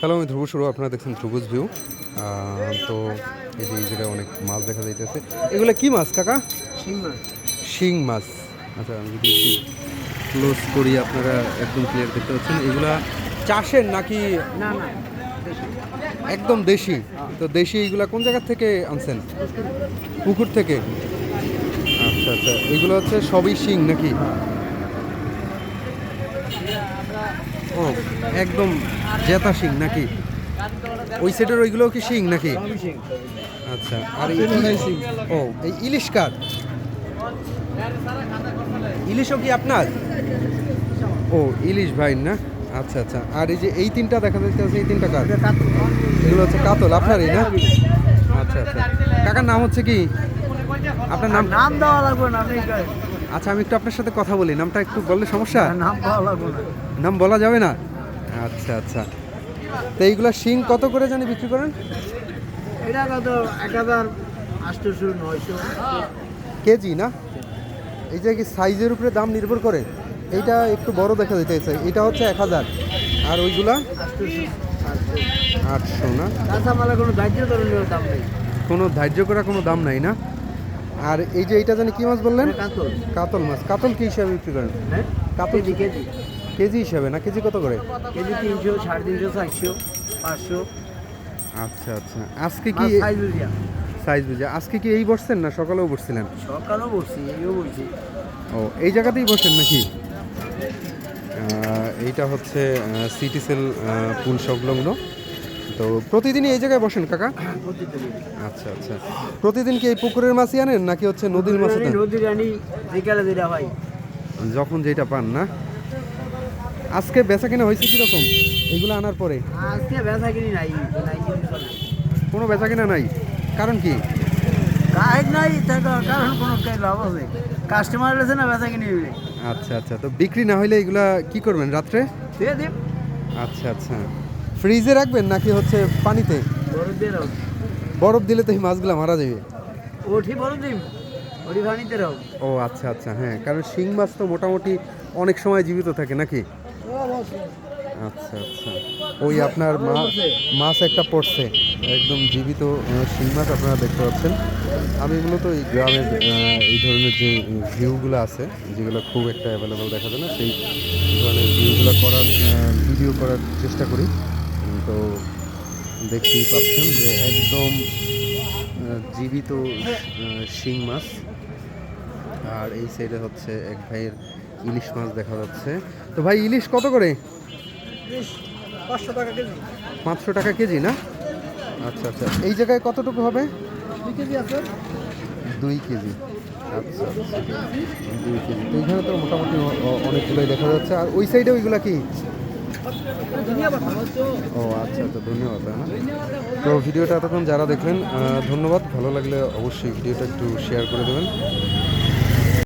Hello আমি ধ্রুব শুরু আপনারা দেখছেন ধ্রুবজ ভিউ তো এই যে এই জায়গায় অনেক মাছ দেখা যাইতেছে। এগুলো কি মাছ কাকা? শিং মাছ। আচ্ছা আমি যদি ক্লোজ করি আপনারা একদম ক্লিয়ার দেখতে পাচ্ছেন। এগুলা চাষের নাকি না না একদম দেশি? তো দেশি এইগুলা কোন জায়গা থেকে আনছেন? পুকুর থেকে? আচ্ছা আচ্ছা এগুলো হচ্ছে সবই শিং নাকি? ও একদম জেতা শিং নাকি? ওই সাইডের ওইগুলো কি শিং নাকি? আচ্ছা আর ও এই ইলিশ কার? ইলিশও কি আপনার? ও ইলিশ ভাই না? আচ্ছা আচ্ছা আর এই যে এই তিনটা দেখা যাচ্ছে এই তিনটা কার? এগুলো হচ্ছে কাতল আপনারই না? আচ্ছা আচ্ছা। কাকার নাম হচ্ছে কি? আপনার নাম? নাম দেওয়া লাগবে না আচ্ছা আমি একটু আপনার সাথে কথা বলি। নামটা একটু বললে সমস্যা? নাম লাগবে নাম বলা যাবে না? আচ্ছা আচ্ছা। তো এইগুলো শিং কত করে জানি বিক্রি করেন? এটা কত? এক হাজার আটশোশো নয়শো। কেজি না? এই যে কি সাইজের উপরে দাম নির্ভর করে? এইটা একটু বড় দেখা যেতেছে এটা হচ্ছে এক হাজার। আর ওইগুলা? আটশো। না? কোনো দাহ্য ধরনের দাম নেই। কোনো ধার্য করা কোনো দাম নাই না? আর এই যে এইটা জানি কি মাছ বললেন? কাতল। কাতল মাছ। কাতল কি হিসাবে বিক্রি করেন? হ্যাঁ? কাতল কেজি কেজি। কেজি হিসাবে না? কেজি কত করে? কেজি তিনশো সাড়ে তিনশো চারশো পাঁচশো। আচ্ছা আচ্ছা। আজকে কি সাইজ বুঝে আজকে কি এই বসছেন না সকালেও বসছিলেন? সকালেও বলছি এইও বলছি ও এই জায়গাতেই বসেন নাকি? এইটা হচ্ছে সিটি সেল পুল সংলগ্ন। তো প্রতিদিনই এই জায়গায় বসেন কাকা? আচ্ছা আচ্ছা। প্রতিদিন কি এই পুকুরের মাছই আনেন নাকি হচ্ছে নদীর মাছ? নদীর রানী বিকালে দিরা ভাই যখন যেটা পান না? আজকে বেচা কেনা হয়েছে কীরকম? এগুলো আনার পরে? আজকে বেচা কিনি নাই কোনো বেচা কেনা নাই? কারণ কি? কাজ নাই কারণ কোনো লাভ আছে কাস্টমার এসে না বেচা কিনি আচ্ছা আচ্ছা। তো বিক্রি না হইলে এগুলা কি করবেন রাত্রে? আচ্ছা আচ্ছা। ফ্রিজে রাখবেন নাকি হচ্ছে পানিতে? বরফ দিলে তো এই মাছগুলো মারা যাবে। ওঠি বড় দিন ওঠি পানিতে রাখ ও আচ্ছা আচ্ছা হ্যাঁ কারণ শিং মাছ তো মোটামুটি অনেক সময় জীবিত থাকে নাকি? আচ্ছা আচ্ছা। ওই আপনার মাছ একটা পড়ছে একদম জীবিত শিং মাছ আপনারা দেখতে পাচ্ছেন। আমি মূলত এই গ্রামের এই ধরনের যে ভিউগুলো আছে যেগুলো খুব একটা অ্যাভেলেবল দেখা যায় না সেই ধরনের ভিউগুলো করার ভিডিও করার চেষ্টা করি। তো দেখতেই পাচ্ছেন যে একদম জীবিত শিং মাছ। আর এই সাইডে হচ্ছে এক ভাইয়ের ইলিশ মাছ দেখা যাচ্ছে। তো ভাই ইলিশ কত করে? পাঁচশো টাকা কেজি। না? আচ্ছা আচ্ছা। এই জায়গায় কতটুকু হবে? দুই কেজি আচ্ছা আচ্ছা। দুই কেজি। তো এইখানে তো মোটামুটি অনেকগুলোই দেখা যাচ্ছে। আর ওই সাইডে ওইগুলা কি? ও আচ্ছা আচ্ছা ধন্যবাদ না তো ভিডিওটা এতক্ষণ যারা দেখলেন ধন্যবাদ। ভালো লাগলে অবশ্যই ভিডিওটা একটু শেয়ার করে দেবেন।